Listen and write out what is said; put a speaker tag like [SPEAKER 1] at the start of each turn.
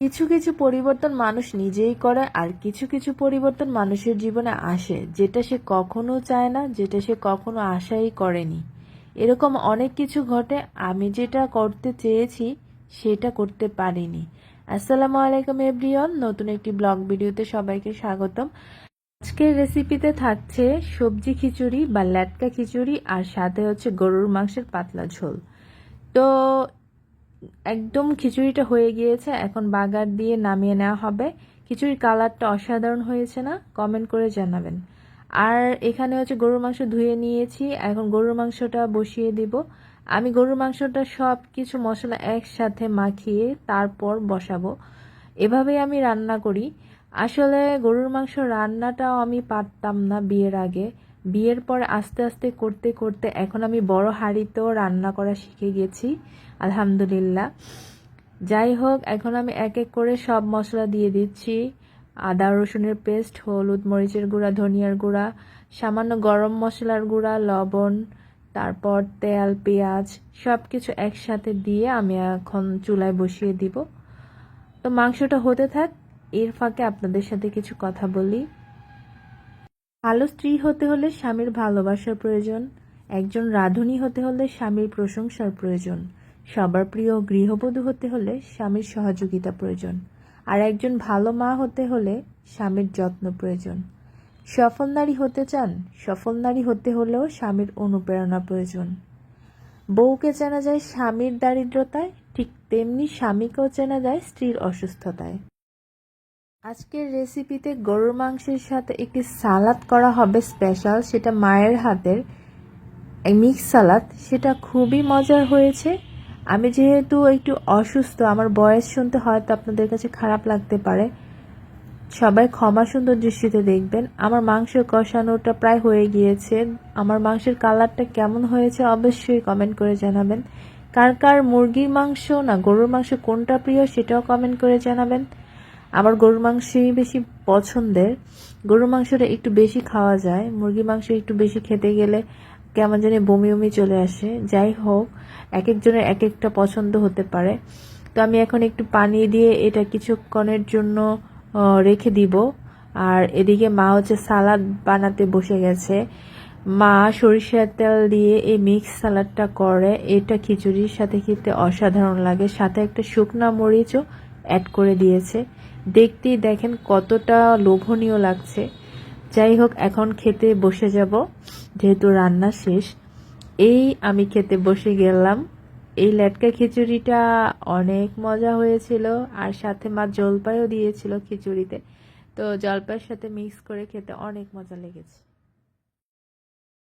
[SPEAKER 1] কিছু কিছু পরিবর্তন মানুষ নিজেই করে আর কিছু কিছু পরিবর্তন মানুষের জীবনে আসে, যেটা সে কখনো চায় না, যেটা সে কখনো আশাই করেনি। এরকম অনেক কিছু ঘটে, আমি যেটা করতে চেয়েছি সেটা করতে পারিনি। আসসালামু আলাইকুম এভরিওয়ান, নতুন একটি ব্লগ ভিডিওতে সবাইকে স্বাগতম। আজকের রেসিপিতে থাকছে সবজি খিচুড়ি বা ল্যাটকা খিচুড়ি আর সাথে হচ্ছে গরুর মাংসের পাতলা ঝোল। তো একদম খিচুড়িটা হয়ে গিয়েছে, এখন বাগার দিয়ে নামিয়ে নেওয়া হবে। খিচুড়ির কালারটা অসাধারণ হয়েছে না? কমেন্ট করে জানাবেন। আর এখানে হচ্ছে গরুর মাংস ধুয়ে নিয়েছি, এখন গরুর মাংসটা বসিয়ে দিব। আমি গরুর মাংসটা সব কিছু মশলা একসাথে মাখিয়ে তারপর বসাবো। এভাবেই আমি রান্না করি। আসলে গরুর মাংস রান্নাটাও আমি পারতাম না বিয়ের আগে। বিয়ের পর আস্তে আস্তে করতে করতে এখন আমি বড় হাঁড়িতেও রান্না করা শিখে গেছি, আলহামদুলিল্লাহ। যাই হোক, এখন আমি এক এক করে সব মশলা দিয়ে দিচ্ছি। আদা, রসুনের পেস্ট, হলুদ মরিচের গুঁড়া, ধনিয়ার গুঁড়া, সামান্য গরম মশলার গুঁড়া, লবণ, তারপর তেল, পেঁয়াজ সব কিছু একসাথে দিয়ে আমি এখন চুলায় বসিয়ে দিব। তো মাংসটা হতে থাক, এর ফাঁকে আপনাদের সাথে কিছু কথা বলি। ভালো স্ত্রী হতে হলে স্বামীর ভালোবাসার প্রয়োজন। একজন রাঁধুনি হতে হলে স্বামীর প্রশংসার প্রয়োজন। সবার প্রিয় গৃহবধূ হতে হলে স্বামীর সহযোগিতা প্রয়োজন। আর একজন ভালো মা হতে হলে স্বামীর যত্ন প্রয়োজন। সফল নারী হতে চান, সফল নারী হতে হলেও স্বামীর অনুপ্রেরণা প্রয়োজন। বউকে চেনা যায় স্বামীর দারিদ্রতায়, ঠিক তেমনি স্বামীকেও চেনা যায় স্ত্রীর অসুস্থতায়। আজকের রেসিপিতে গরুর মাংসের সাথে একটি সালাদ করা হবে স্পেশাল, সেটা মায়ের হাতের মিক্স সালাদ। সেটা খুবই মজার হয়েছে। আমি যেহেতু একটু অসুস্থ, আমার বয়স শুনতে হয়তো আপনাদের কাছে খারাপ লাগতে পারে। সবাই ক্ষমা সুন্দর দৃষ্টিতে দেখবেন। আমার মাংস কষানোটা প্রায় হয়ে গিয়েছে। আমার মাংসের কালারটা কেমন হয়েছে অবশ্যই কমেন্ট করে জানাবেন। কার কার মুরগির মাংস না গরুর মাংস কোনটা প্রিয় সেটাও কমেন্ট করে জানাবেন। আমার গরুর মাংসই বেশি পছন্দের। গরুর মাংসটা একটু বেশি খাওয়া যায়। মুরগির মাংস একটু বেশি খেতে গেলে কেমন জানি বমি বমি চলে আসে। যাই হোক এক একজনের এক একটা পছন্দ হতে পারে। তো আমি এখন একটু পানি দিয়ে এটা কিছুক্ষণের জন্য রেখে দিব। আর এদিকে মা হচ্ছে সালাদ বানাতে বসে গেছে। মা সরিষার তেল দিয়ে এই মিক্স সালাডটা করে। এটা খিচুড়ির সাথে খেতে অসাধারণ লাগে। সাথে একটা শুকনা মরিচও অ্যাড করে দিয়েছে। দেখতেই দেখেন কতটা লোভনীয় লাগছে। যাই হোক, এখন খেতে বসে যাব, যেহেতু রান্না শেষ। এই আমি খেতে বসে গেলাম। এই লেটকা খিচুড়িটা অনেক মজা হয়েছিল, আর সাথে মা জলপাইও দিয়েছিল খিচুড়িতে। তো জলপাইয়ের সাথে মিক্স করে খেতে অনেক মজা লেগেছে।